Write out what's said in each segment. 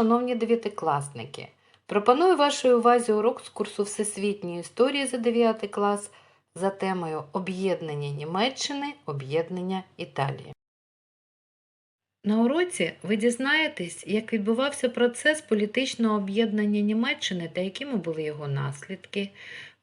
шановні дев'ятикласники! Пропоную вашій увазі урок з курсу Всесвітньої історії за 9 клас за темою Об'єднання Німеччини, Об'єднання Італії. На уроці ви дізнаєтесь, як відбувався процес політичного об'єднання Німеччини та якими були його наслідки.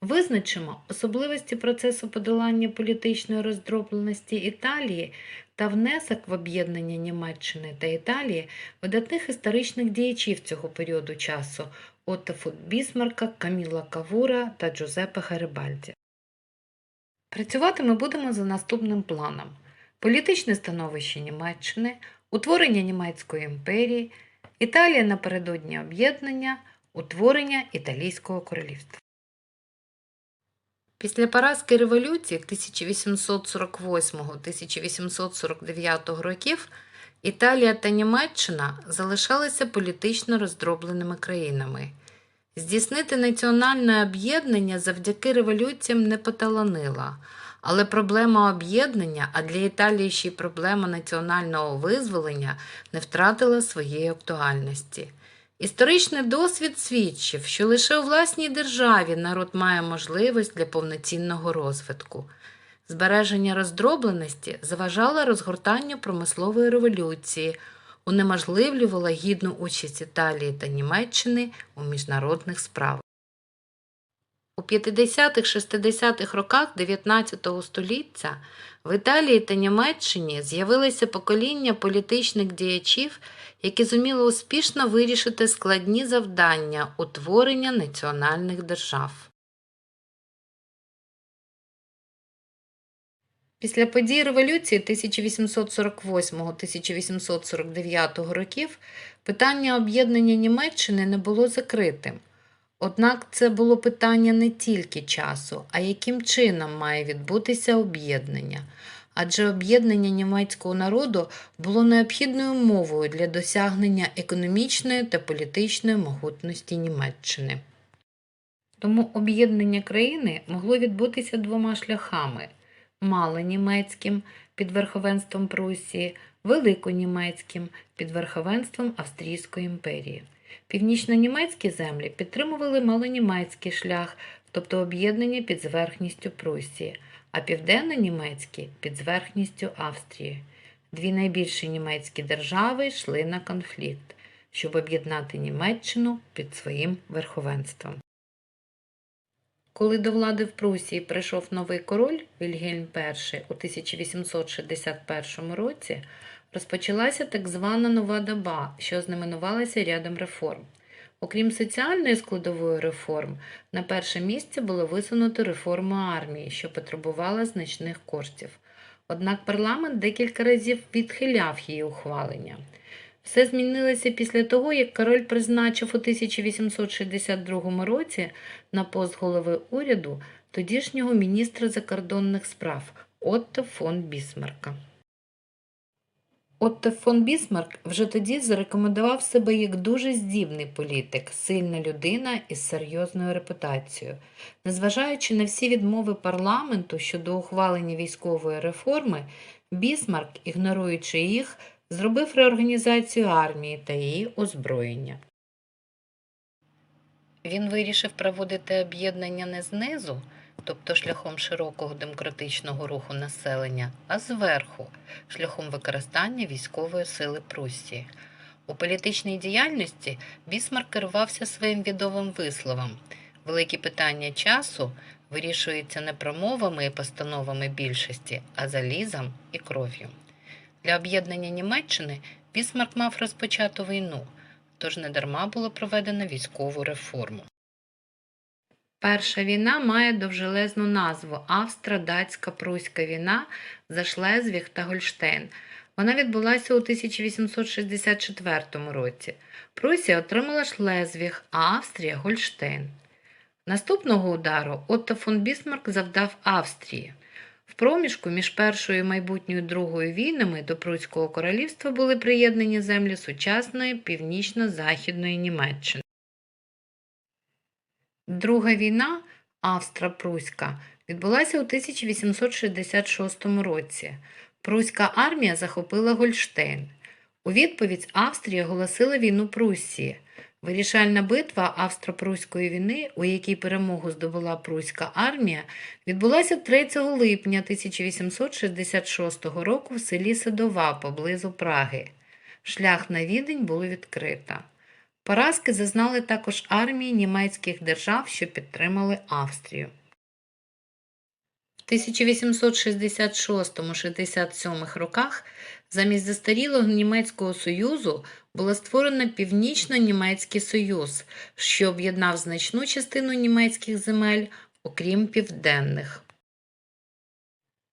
Визначимо особливості процесу подолання політичної роздробленості Італії та внесок в об'єднання Німеччини та Італії видатних історичних діячів цього періоду часу Отто фон Бісмарка, Каміла Кавура та Джузеппе Гарибальді. Працювати ми будемо за наступним планом: політичне становище Німеччини, утворення Німецької імперії, Італія напередодні об'єднання, утворення Італійського королівства. Після поразки революції 1848-1849 років Італія та Німеччина залишалися політично роздробленими країнами. Здійснити національне об'єднання завдяки революціям не поталанила, але проблема об'єднання, а для Італії ще й проблема національного визволення не втратила своєї актуальності. Історичний досвід свідчив, що лише у власній державі народ має можливість для повноцінного розвитку. Збереження роздробленості заважало розгортанню промислової революції, унеможливлювало гідну участь Італії та Німеччини у міжнародних справах. У 50-60-х роках 19 століття в Італії та Німеччині з'явилися покоління політичних діячів, які зуміли успішно вирішити складні завдання утворення національних держав. Після подій революції 1848-1849 років питання об'єднання Німеччини не було закритим. Однак це було питання не тільки часу, а яким чином має відбутися об'єднання. Адже об'єднання німецького народу було необхідною умовою для досягнення економічної та політичної могутності Німеччини. Тому об'єднання країни могло відбутися двома шляхами малонімецьким під верховенством Прусії, великонімецьким під верховенством Австрійської імперії. Північно-німецькі землі підтримували малонімецький шлях, тобто об'єднання під зверхністю Прусії, а південно-німецькі під зверхністю Австрії. Дві найбільші німецькі держави йшли на конфлікт, щоб об'єднати Німеччину під своїм верховенством. Коли до влади в Прусії прийшов новий король Вільгельм І у 1861 році, розпочалася так звана нова доба, що знаменувалася рядом реформ. Окрім соціальної складової реформ, на перше місце було висунуто реформу армії, що потребувала значних коштів. Однак парламент декілька разів відхиляв її ухвалення. Все змінилося після того, як король призначив у 1862 році на пост голови уряду тодішнього міністра закордонних справ Отто фон Бісмарка. Отто фон Бісмарк вже тоді зарекомендував себе як дуже здібний політик, сильна людина із серйозною репутацією. Незважаючи на всі відмови парламенту щодо ухвалення військової реформи, Бісмарк, ігноруючи їх, зробив реорганізацію армії та її озброєння. Він вирішив проводити об'єднання не знизу, тобто шляхом широкого демократичного руху населення, а зверху, шляхом використання військової сили Пруссії. У політичній діяльності Бісмарк керувався своїм відовим висловом великі питання часу вирішуються не промовами і постановами більшості, а залізом і кров'ю. Для об'єднання Німеччини Бісмарк мав розпочату війну, тож недарма було проведено військову реформу. Перша війна має довжелезну назву Австро-Датська Пруська війна за Шлезвіг та Гольштейн. Вона відбулася у 1864 році. Прусія отримала Шлезвіг, а Австрія Гольштейн. Наступного удару Отто фон Бісмарк завдав Австрії. В проміжку між Першою і майбутньою Другою війнами до Пруського королівства були приєднані землі сучасної північно-західної Німеччини. Друга війна Австро-Пруська відбулася у 1866 році. Пруська армія захопила Гольштейн. У відповідь Австрія оголосила війну Пруссії. Вирішальна битва Австро-Пруської війни, у якій перемогу здобула Пруська армія, відбулася 3 липня 1866 року в селі Садова поблизу Праги. Шлях на відень було відкрито. Поразки зазнали також армії німецьких держав, що підтримали Австрію. В 1866-67 роках замість застарілого німецького союзу було створено Північно-Німецький Союз, що об'єднав значну частину німецьких земель, окрім південних.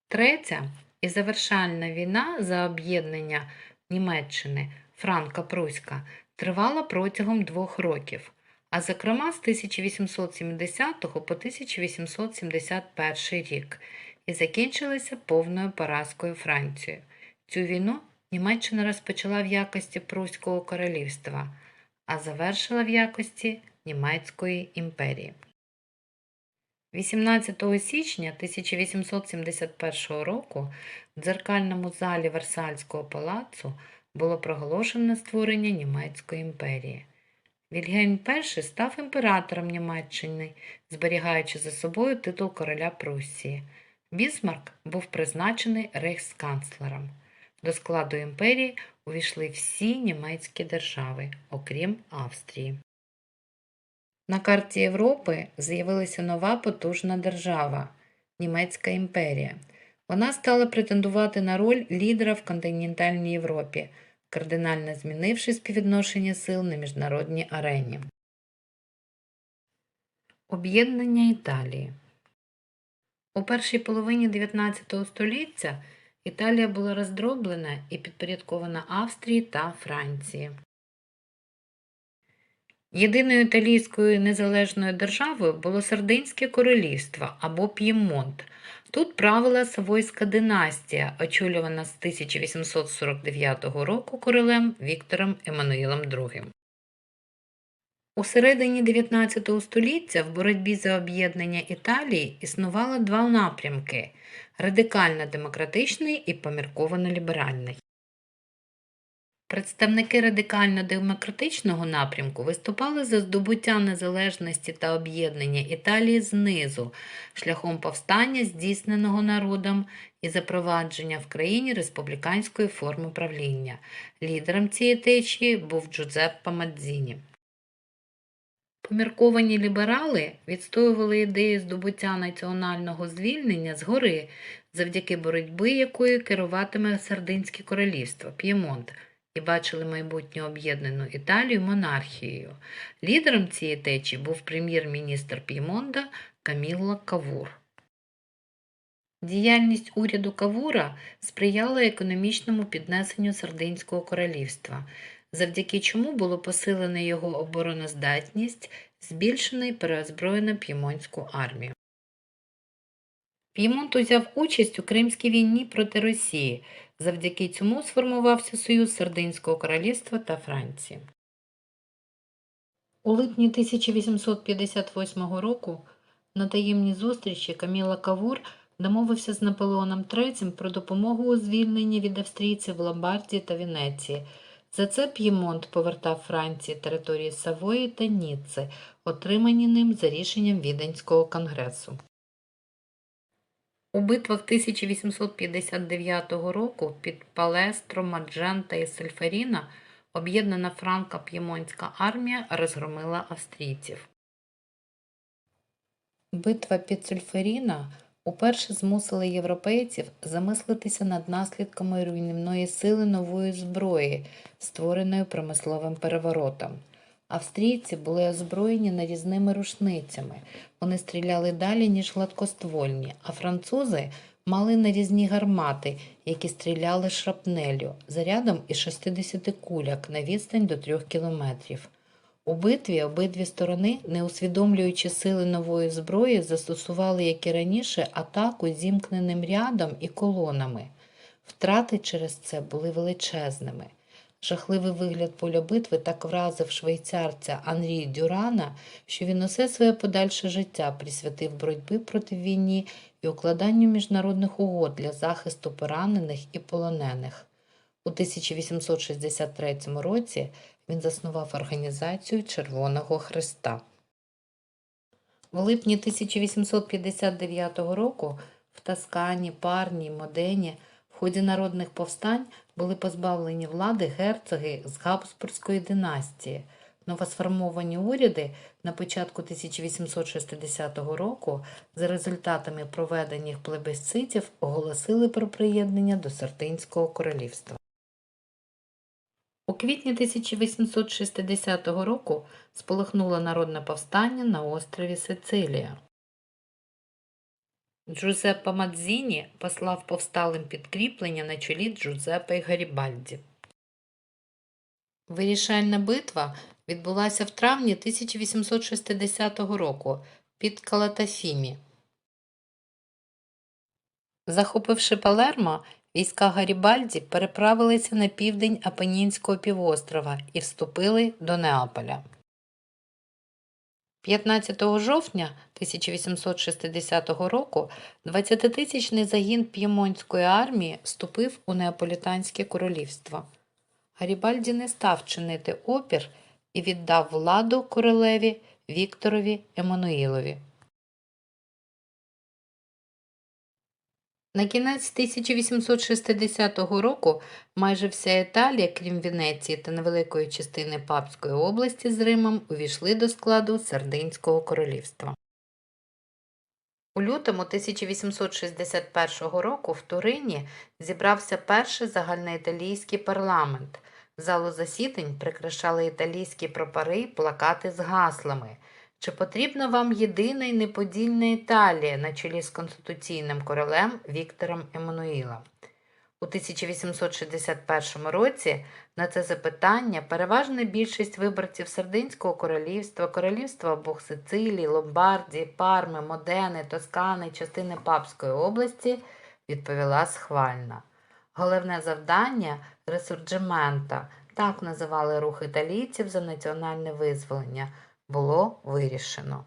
Третя і завершальна війна за об'єднання Німеччини Франко-Пруська тривала протягом двох років, а зокрема з 1870 по 1871 рік і закінчилася повною поразкою Франції. Цю війну Німеччина розпочала в якості Пруського королівства, а завершила в якості Німецької імперії. 18 січня 1871 року в дзеркальному залі Версальського палацу було проголошено створення Німецької імперії. Вільгельм І став імператором Німеччини, зберігаючи за собою титул короля Пруссії. Бісмарк був призначений рейхсканцлером. До складу імперії увійшли всі німецькі держави, окрім Австрії. На карті Європи з'явилася нова потужна держава Німецька імперія. Вона стала претендувати на роль лідера в континентальній Європі, кардинально змінивши співвідношення сил на міжнародній арені. Об'єднання Італії У першій половині 19 століття Італія була роздроблена і підпорядкована Австрії та Франції. Єдиною італійською незалежною державою було Сардинське королівство або П'ємонт. Тут правила Савойська династія, очолювана з 1849 року королем Віктором Еммануїлом II. У середині 19 століття в боротьбі за об'єднання Італії існувало два напрямки радикально-демократичний і помірковано-ліберальний. Представники радикально-демократичного напрямку виступали за здобуття незалежності та об'єднання Італії знизу шляхом повстання, здійсненого народом і запровадження в країні республіканської форми правління. Лідером цієї течії був Джузеппе Мадзіні. Помірковані ліберали відстоювали ідею здобуття національного звільнення згори, завдяки боротьби якої керуватиме Сардинське королівство П'ємонт – і бачили майбутню об'єднану Італію монархією. Лідером цієї течії був прем'єр-міністр П'ємонда Камілла Кавур. Діяльність уряду Кавура сприяла економічному піднесенню Сардинського королівства, завдяки чому було посилено його обороноздатність, збільшено і переозброєно п'ємонську армію. П'ємонт узяв участь у Кримській війні проти Росії. Завдяки цьому сформувався союз Сардинського королівства та Франції. У липні 1858 року на таємній зустрічі Каміла Кавур домовився з Наполеоном III про допомогу у звільненні від австрійців Ломбардії та Венеції. За це П'ємонт повертав Франції території Савої та Ніцци, отримані ним за рішенням Віденського конгресу. У битвах 1859 року під Палестро, Маджента і Сельферіна об'єднана франко-п'ємонська армія розгромила австрійців. Битва під Сельферіна уперше змусила європейців замислитися над наслідками руйнівної сили нової зброї, створеної промисловим переворотом. Австрійці були озброєні нарізними рушницями. Вони стріляли далі, ніж гладкоствольні, а французи мали нарізні гармати, які стріляли шрапнелю зарядом із 60 куляк на відстань до 3 кілометрів. У битві обидві сторони, не усвідомлюючи сили нової зброї, застосували, як і раніше, атаку зімкненим рядом і колонами. Втрати через це були величезними. Жахливий вигляд поля битви так вразив швейцарця Анрі Дюрана, що він усе своє подальше життя присвятив боротьбі проти війні і укладанню міжнародних угод для захисту поранених і полонених. У 1863 році він заснував організацію Червоного Христа. В липні 1859 року в Тоскані, Парні, Модені ході народних повстань були позбавлені влади герцоги з Габсбурзької династії. Новосформовані уряди на початку 1860 року за результатами проведених плебисцитів оголосили про приєднання до Сардинського королівства. У квітні 1860 року спалахнуло народне повстання на острові Сицилія. Джузеппе Мадзіні послав повсталим підкріплення на чолі Джузеппе Гарібальді. Вирішальна битва відбулася в травні 1860 року під Калатафімі. Захопивши Палермо, війська Гарібальді переправилися на південь Апенінського півострова і вступили до Неаполя. 15 жовтня 1860 року 20-тисячний загін П'ємонтської армії вступив у Неаполітанське королівство. Гарібальді не став чинити опір і віддав владу королеві Вікторові Еммануїлові. На кінець 1860 року майже вся Італія, крім Венеції та невеликої частини Папської області з Римом, увійшли до складу Сардинського королівства. У лютому 1861 року в Турині зібрався перший загальноіталійський парламент. Залу засідань прикрашали італійські прапори плакати з гаслами чи потрібна вам єдина й неподільна Італія на чолі з конституційним королем Віктором Еммануїлом? У 1861 році на це запитання переважна більшість виборців Сардинського королівства, королівства обох Сицилії, Ломбардії, Парми, Модени, Тоскани, частини Папської області відповіла схвально. Головне завдання ресурджемента, так називали рух італійців за національне визволення, було вирішено.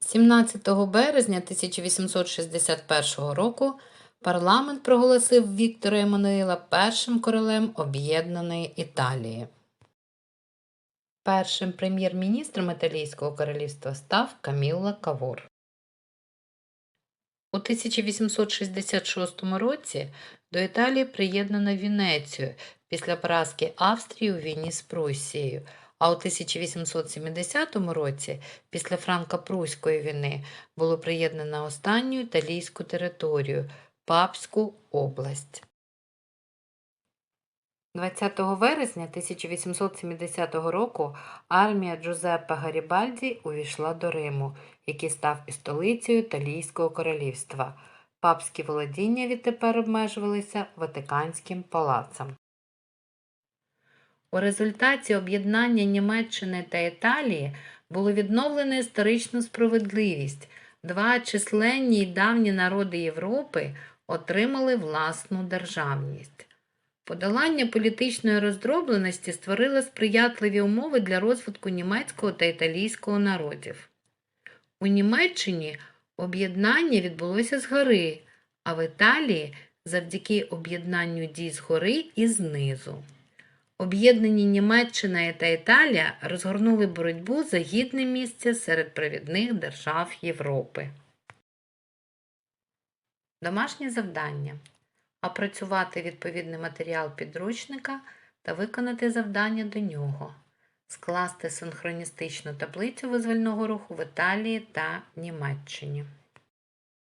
17 березня 1861 року парламент проголосив Віктора Еммануїла першим королем Об'єднаної Італії. Першим прем'єр-міністром Італійського королівства став Камілла Кавор. У 1866 році до Італії приєднано Венецію після поразки Австрії у війні з Пруссією, а у 1870 році, після Франко-Пруської війни, було приєднано останню італійську територію Папську область. 20 вересня 1870 року армія Джузеппе Гарібальді увійшла до Риму, який став і столицею Італійського королівства. Папські володіння відтепер обмежувалися Ватиканським палацом. У результаті об'єднання Німеччини та Італії було відновлено історичну справедливість. Два численні й давні народи Європи отримали власну державність. Подолання політичної роздробленості створило сприятливі умови для розвитку німецького та італійського народів. У Німеччині об'єднання відбулося згори, а в Італії завдяки об'єднанню дій згори і знизу. Об'єднані Німеччина та Італія розгорнули боротьбу за гідне місце серед провідних держав Європи. Домашнє завдання. Опрацювати відповідний матеріал підручника та виконати завдання до нього. Скласти синхроністичну таблицю визвольного руху в Італії та Німеччині.